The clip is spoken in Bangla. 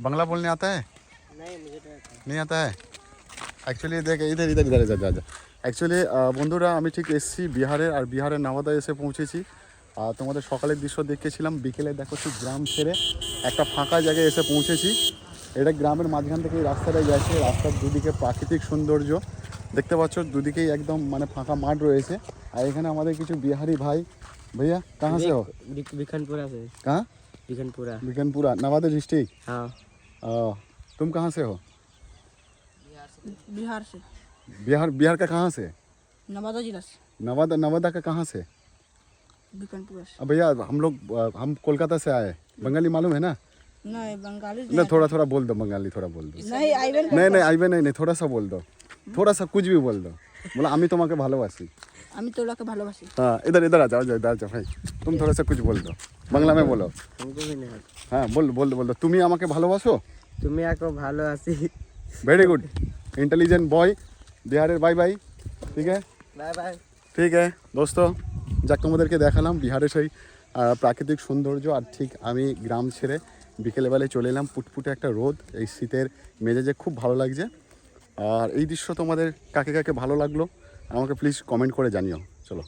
बांग्ला बोलने आता है नहीं मुझे तो आता है नहीं आता है অ্যাকচুয়ালি দেখ ইধার ইধার ইধার যা যা যা অ্যাকচুয়ালি বন্ধুরা আমি ঠিক এসেছি বিহারের আর বিহারের নাওয়াদায় এসে পৌঁছেছি আর তোমাদের সকালের দৃশ্য দেখেছিলাম বিকেলে দেখো ঠিক গ্রাম ছেড়ে একটা ফাঁকা জায়গায় এসে পৌঁছেছি এটা গ্রামের মাঝখান থেকে এই রাস্তাটায় গেছে রাস্তার দুদিকে প্রাকৃতিক সৌন্দর্য দেখতে পাচ্ছ দুদিকেই একদম মানে ফাঁকা মাঠ রয়েছে আর এখানে আমাদের কিছু বিহারি ভাই भैया कहाँ से हो बिक- बिखनपुरा से कहाँ बिखनपुरा बिकनपुरा नवादा डिस्ट्रिक्ट हाँ तुम कहाँ से हो बिहार से बिहार बिहार का कहाँ से नवादा जिला से नवादा नवादा का कहाँ से बिकनपुरा से अब भैया हम लोग अ, हम कोलकाता से आए बंगाली मालूम है ना नहीं बंगाली ना थोड़ा थोड़ा बोल दो बंगाली थोड़ा बोल दो नहीं आइबन नहीं नहीं आइबे नहीं नहीं थोड़ा सा बोल दो थोड़ा सा कुछ भी बोल दो बोला আমি তোমাকে ভালোবাসি আমি তোলাকে ভালোবাসি हाँ इधर इधर आ जाओ इधर आ जाओ भाई तुम थोड़ा सा कुछ बोल दो বাংলা में बोलो हमको भी नहीं आता হ্যাঁ বল বল বল তুমি আমাকে ভালোবাসো তুমি এখন ভালো আছি ভেরি গুড इंटेलिजेंट बॉय বিহারের বাই বাই ঠিক আছে বাই বাই ঠিক আছে দোস্ত যাক তোমাদেরকে দেখালাম বিহারের সেই আহ, প্রাকৃতিক সৌন্দর্য আর ঠিক আমি গ্রাম ছেড়ে বিকেলবেলায় চলে এলাম পুটপুটে একটা রোদ এই শীতের মেজাজে খুব ভালো লাগছে আর এই দৃশ্য তোমাদের কাকে কাকে ভালো লাগলো আমাকে প্লিজ কমেন্ট করে জানিও চলো।